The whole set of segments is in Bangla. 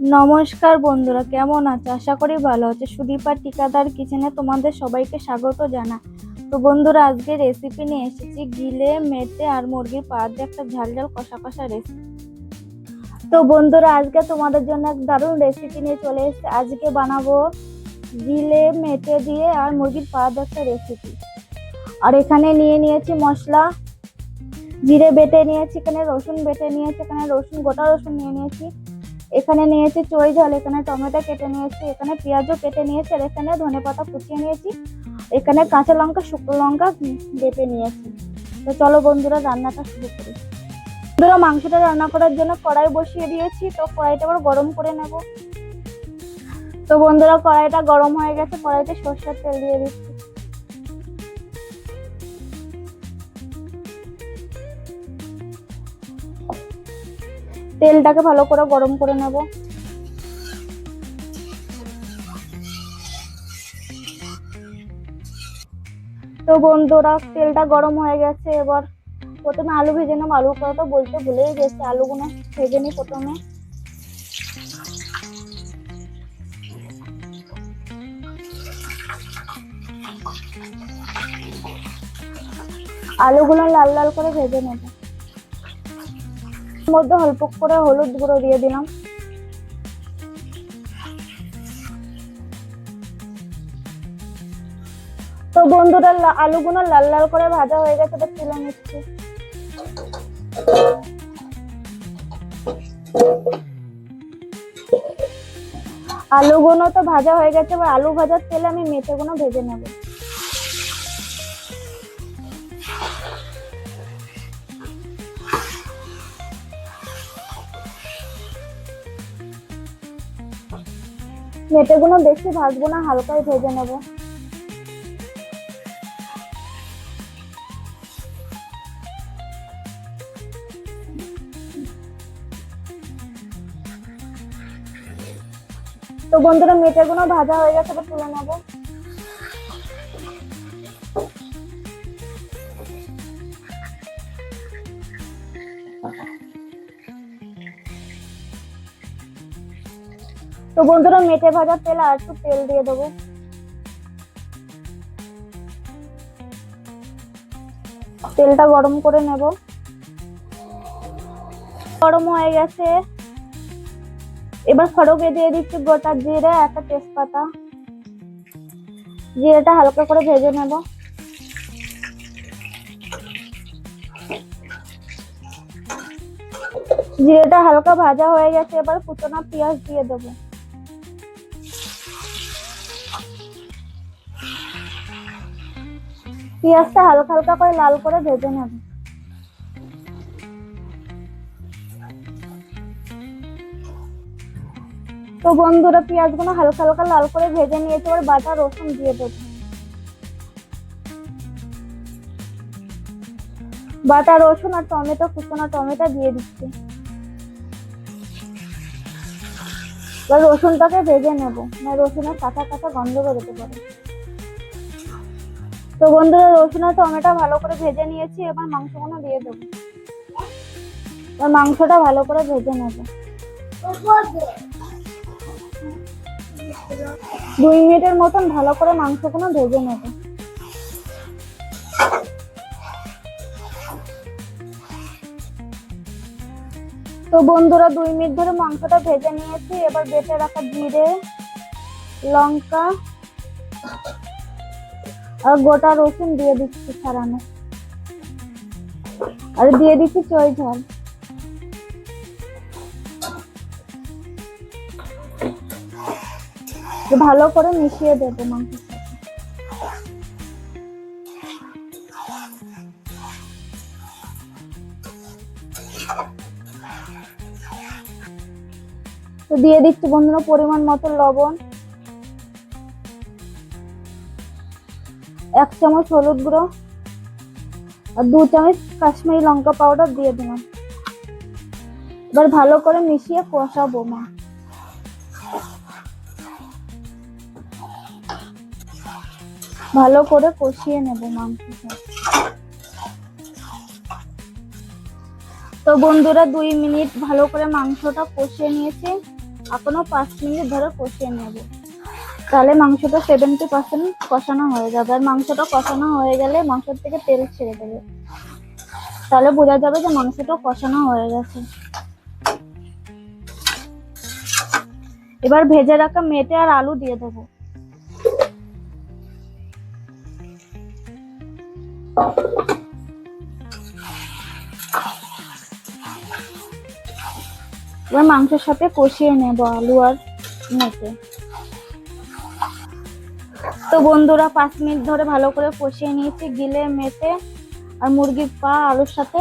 নমস্কার বন্ধুরা, কেমন আছো? আশা করি ভালো আছে। সুদীপা টিকাদার কিচেনে তোমাদের সবাইকে স্বাগত জানা তো বন্ধুরা, আজকে রেসিপি নিয়ে এসেছি গিলে, মেটে আর মুরগির পা দিয়ে একটা ঝাল ঝাল কষা কষা রেসিপি তো বন্ধুরা, আজকে তোমাদের জন্য এক দারুণ রেসিপি নিয়ে চলে এসেছি। আজকে বানাবো গিলে, মেটে দিয়ে আর মুরগির পা দিয়ে একটা রেসিপি আর এখানে নিয়ে নিয়েছি মশলা। জিরে বেটে নিয়েছি, এখানে রসুন বেটে নিয়েছি, এখানে রসুন, গোটা রসুন নিয়ে নিয়েছি। এখানে নিয়েছি চই ঝাল, এখানে টমেটো কেটে নিয়েছি, এখানে পেঁয়াজও কেটে নিয়েছি, আর এখানে ধনে পাতা কুচিয়ে নিয়েছি, এখানে কাঁচা লঙ্কা, শুকনো লঙ্কা বেটে নিয়েছি। তো চলো বন্ধুরা, রান্নাটা শুরু করি। বন্ধুরা, মাংসটা রান্না করার জন্য কড়াই বসিয়ে দিয়েছি, তো কড়াইটা আবার গরম করে নেব। তো বন্ধুরা, কড়াইটা গরম হয়ে গেছে, কড়াইতে সর্ষের তেল দিয়ে দিচ্ছি। তেলটাকে ভালো করে গরম করে নেব। তো বন্ধুরা, তেলটা গরম হয়ে গেছে। এবার প্রথমে আলু ভেজে নেব। আলুর কথা বলতে ভুলেই গেছি। আলুগুলো ভেজে নিই প্রথমে। আলুগুলো লাল লাল করে ভেজে নেব। মধ্যে অল্প করে হলুদ গুঁড়ো দিয়ে দিলাম। তো বন্ধুরা আলুগুলো লাল লাল করে ভাজা হয়ে গেছে তো তুলে নিচ্ছি। আলুগুলো তো ভাজা হয়ে গেছে, এবার আলু ভাজার তেলে আমি মেথেগুলো ভেজে নেব। মেথেগুলো বেশি ভাজবো না, হালকাই ভেজে নেব। তো বন্ধুরা, মেটেগুলো ভাজা হয়ে গেছে তুলে নেব। তো বন্ধুরা মেথে ভাজার তেল আর একটু তেল দিয়ে দেবো। তেলটা গরম করে নেব। গরম হয়ে গেছে। এবার ফড়কে দিয়ে দিচ্ছি গোটা জিরে একটা তেজপাতা। জিরেটা হালকা করে ভেজে নেব। জিরেটা হালকা ভাজা হয়ে গেছে, এবার কুচনা পেঁয়াজ দিয়ে দেবো। পেঁয়াজটা হালকা হালকা করে লাল করে ভেজে নেব। তো বন্ধুরা, পেঁয়াজগুলো হালকা হালকা লাল করে ভেজে নিয়েছে, এবার বাটা রসুন দিয়ে দেবো। বাটা রসুন আর টমেটো কুচনো টমেটো দিয়ে দিচ্ছি। এবার রসুনটাকে ভেজে নেব মানে রসুনের কাঁচা কাঁচা গন্ধ বেরোতে পারে। তো বন্ধুরা, রসুন আর টমেটো ভালো করে ভেজে নিয়েছি, এবার মাংসগুলো দিয়ে দেবো। এবার মাংসটা ভালো করে ভেজে নেব। দুই মিনিটের মতন ভালো করে মাংসগুলো ভেজে নেব। তো বন্ধুরা, দুই মিনিট ধরে মাংসটা ভেজে নিয়েছি, এবার বেটে রাখা জিরে, লঙ্কা আর গোটা রসুন দিয়ে দিচ্ছি ছাড়ানো। আর দিয়ে দিচ্ছি চই ঝাল। ভালো করে মিশিয়ে দেবো সাথে। তো দিয়ে দিচ্ছি বন্ধুরা পরিমাণ মতো লবণ। এক চামচ হলুদ গুঁড়ো আর দু চামচ কাশ্মীরি লঙ্কা পাউডার দিয়ে দিলাম। এবার ভালো করে মিশিয়ে কষাবো মা। ভালো করে কষিয়ে নেব মাংসটা। তো বন্ধুরা, দুই মিনিট ভালো করে মাংসটা কষিয়ে নিয়েছি। এখনও পাঁচ মিনিট ধরে কষিয়ে নেব। তাহলে মাংসটা সেভেন্টি পার্সেন্ট কষানো হয়ে যাবে। আর মাংসটা কষানো হয়ে গেলে মাংসের থেকে তেল ছেড়ে দেবে। তাহলে বোঝা যাবে যে মাংসটা কষানো হয়ে গেছে। এবার ভেজে রাখা মেটে আর আলু দিয়ে দেবো। এবার মাংসের সাথে কষিয়ে নেব আলু আর মেটে। তো বন্ধুরা পাঁচ মিনিট ধরে ভালো করে কষিয়ে নিয়েছি, গিলে মেতে আর মুরগির পা, আলুর সাথে।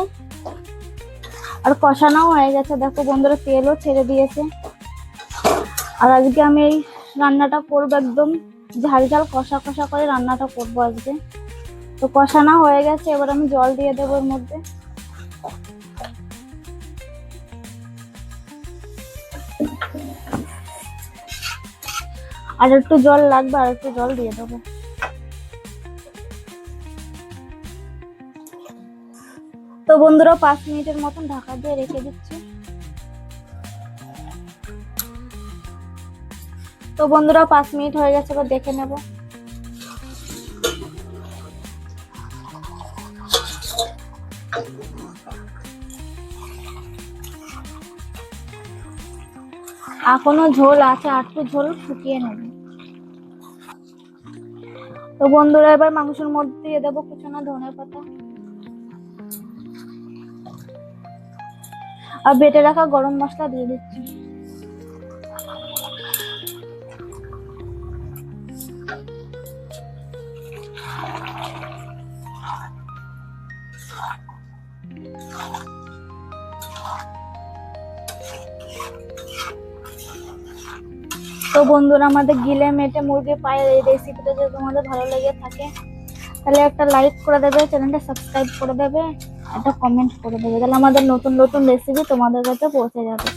আর কষানোও হয়ে গেছে। দেখো বন্ধুরা, তেলও ছেড়ে দিয়েছে। আর আজকে আমি এই রান্নাটা করব একদম ঝাল ঝাল, কষা কষা করে রান্নাটা করব আজকে। তো কষানো হয়ে গেছে। এবার আমি জল দিয়ে দেবো এর মধ্যে। আর একটু জল লাগবে, আর একটু জল দিয়ে দেবো। তো বন্ধুরা, পাঁচ মিনিটের মতন ঢাকা দিয়ে রেখে দিচ্ছি। তো বন্ধুরা, পাঁচ মিনিট হয়ে গেছে, এবার দেখে নেব। এখনও ঝোল আছে, আর একটু ঝোল শুকিয়ে নেব। তো বন্ধুরা, এবার মাংসের মধ্যে দিয়ে দেবো কিছু না ধনে পাতা। আর বেটে রাখা গরম মশলা দিয়ে দিচ্ছি। তো বন্ধুরা, আমাদের গিলে মেটে মুরগি পায়ের এই রেসিপিটা যদি তোমাদের ভালো লেগে থাকে, তাহলে একটা লাইক করে দেবে চ্যানেলটা সাবস্ক্রাইব করে দেবে, একটা কমেন্ট করে দেবে, তাহলে আমাদের নতুন নতুন রেসিপি তোমাদের কাছে পৌঁছে যাবে।